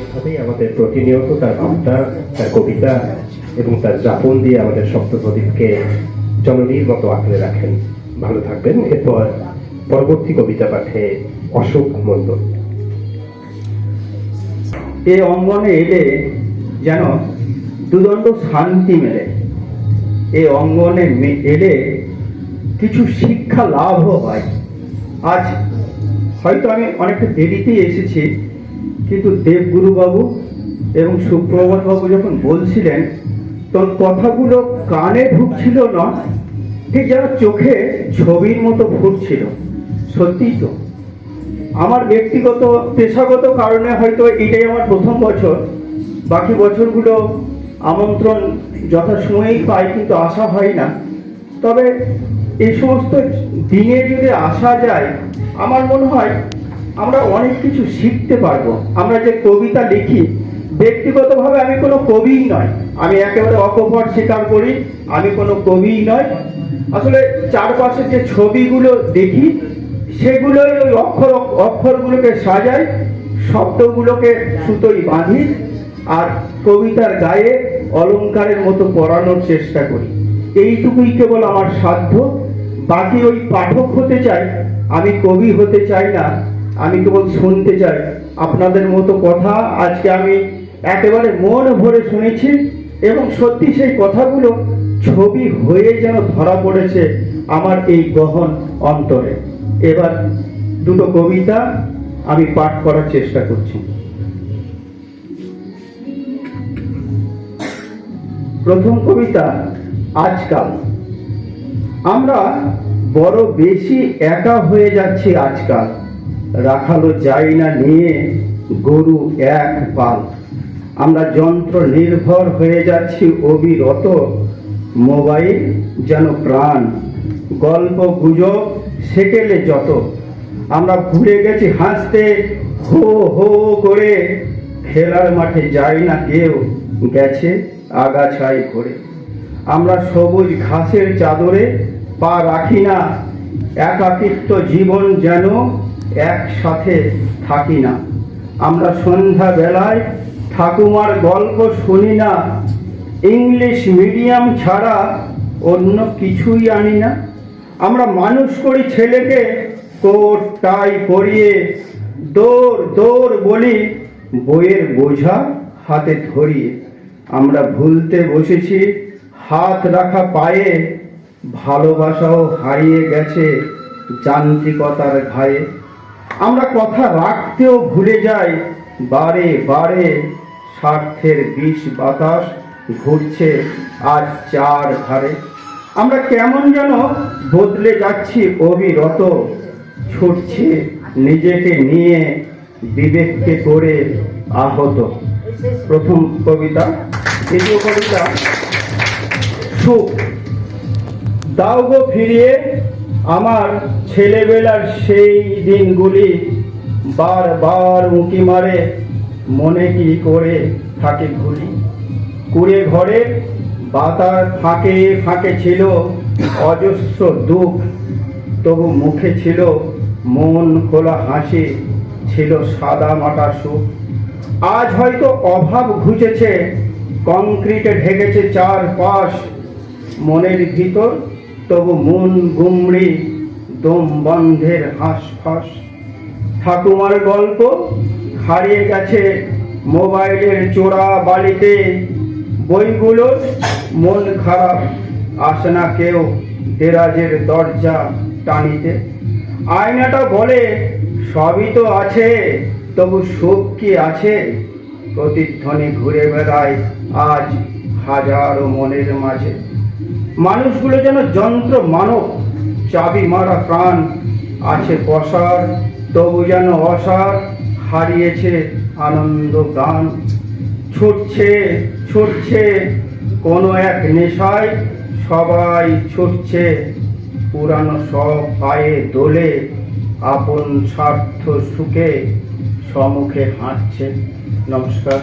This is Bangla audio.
এভাবেই আমাদের প্রতিনিয়ত তার ভাবনা তার কবিতা এবং তার যাপন দিয়ে আমাদের সপ্তপ্রদীপকে জননীর মতো আঁকড়ে রাখেন। ভালো থাকবেন। এরপর পরবর্তী কবিতা পাঠে অশোক মণ্ডল। এই অঙ্গনে এলে যেন দুদণ্ড শান্তি মেলে। এই অঙ্গনে এলে কিছু শিক্ষা লাভও হয়। আজ হয়তো আমি অনেকটা দেরিতেই এসেছি কিন্তু দেবগুরু বাবু এবং সুপ্রভাত বাবু যখন বলছিলেন, তোর কথাগুলো কানে ঢুকছিল না, ঠিক যেন চোখে ছবির মতো ফুটছিল। সত্যিই তো। আমার ব্যক্তিগত, পেশাগত কারণে হয়তো এটাই আমার প্রথম বছর। বাকি বছরগুলো আমন্ত্রণ যথাসময়েই পাই, কিন্তু আসা হয় না। তবে এই সমস্ত দিনে যদি আসা যায়, আমার মনে হয় আমরা অনেক কিছু শিখতে পারব। আমরা যে কবিতা লিখি, ব্যক্তিগতভাবে আমি কোনো কবিই নয় আমি একেবারে অকপট স্বীকার করি, আমি কোনো কবিই নয় আসলে চারপাশে যে ছবিগুলো দেখি, সেগুলোই ওই অক্ষর, অক্ষরগুলোকে সাজাই, শব্দগুলোকে সুতোই বাঁধি, আর কবিতার গায়ে অলংকারের মতো পড়ানোর চেষ্টা করি। এইটুকুই কেবল আমার সাধ্য। বাকি ওই পাঠক হতে চাই, আমি কবি হতে চাই না। আমি কেবল শুনতে চাই। আপনাদের মতো কথা আজকে আমি একেবারে মন ভরে শুনেছি এবং সত্যি সেই কথাগুলো ছবি হয়ে যেন ধরা পড়েছে আমার এই গহন অন্তরে। এবার দুটো কবিতা আমি পাঠ করার চেষ্টা করছি। প্রথম কবিতা, আজকাল। আমরা বড় বেশি একা হয়ে যাচ্ছি আজকাল। রাখালো যাই না নিয়ে গরু এক পাল। আমরা যন্ত্র নির্ভর হয়ে যাচ্ছি অবিরত। মোবাইল যেন প্রাণ। গল্প গুজব সেকেলে যত। আমরা ভুলে গেছি হাসতে, হো হো করে। খেলার মাঠে যাই না কেউ, গেছে আগাছাই করে। আমরা সবুজ ঘাসের চাদরে পা রাখি না। একাকিত্ব জীবন যেন একসাথে থাকি না। আমরা সন্ধ্যা বেলায় ঠাকুমার গল্প শুনি না। ইংলিশ মিডিয়াম ছাড়া অন্য কিছুই আনি না। আমরা মানুষ করি ছেলেকে, কোট, টাই পরিয়ে দৌড় দৌড় বলি বইয়ের বোঝা হাতে ধরিয়ে। আমরা ভুলতে বসেছি, হাত রাখা পায়ে, ভালোবাসাও হারিয়ে গেছে যান্ত্রিকতার ঘায়ে। আমরা কথা রাখতেও ভুলে যাই। বারে বারে স্বার্থের বিষ বাতাস ঘুরছে আজ চার ধারে আমরা কেমন যেন বদলে যাচ্ছি অবিরত। ছুটছি নিজেকে নিয়ে বিবেককে করে আহত। প্রথম কবিতা, দ্বিতীয় কবিতা, সুখ। দাও গো ফিরিয়ে আমার ছেলেবেলার সেই দিনগুলি বারবার উঁকি মারে, মনে কি করে থাকে ঘুরি কুড়ে ঘরে বাতার ফাঁকে ফাঁকে ছিল, অজস্র দুঃখ তবু মুখে ছিল, মন খোলা হাসি ছিল সাদা মাটা সুখ। আজ হয়তো অভাব ঘুচেছে, কংক্রিটে ঢেকেছে চার পাশ মনের ভিতর তবু মন গুমড়ি, দম বন্ধের হাঁসফাঁস। ঠাকুমার গল্প হারিয়ে গেছে মোবাইলের চোরা বালিতে। বইগুলোর মন খারাপ, আসে না কেউ দেরাজের দরজা টানিতে। আয়নাটা বলে, সবই তো আছে, তবু সুখ কি আছে? প্রতিধ্বনি ঘুরে বেড়ায় আজ হাজারো মনের মাঝে। মানুষগুলো যেন যন্ত্র মানব। চাবি মারা প্রাণ, আছে পসার তবু যেন অসার, হারিয়েছে আনন্দ গান। ছুটছে ছুটছে, কোনো এক নেশায় সবাই ছুটছে, পুরানো সব পায়ে দোলে, আপন স্বার্থ সুখে সমুখে হাঁটছে। নমস্কার।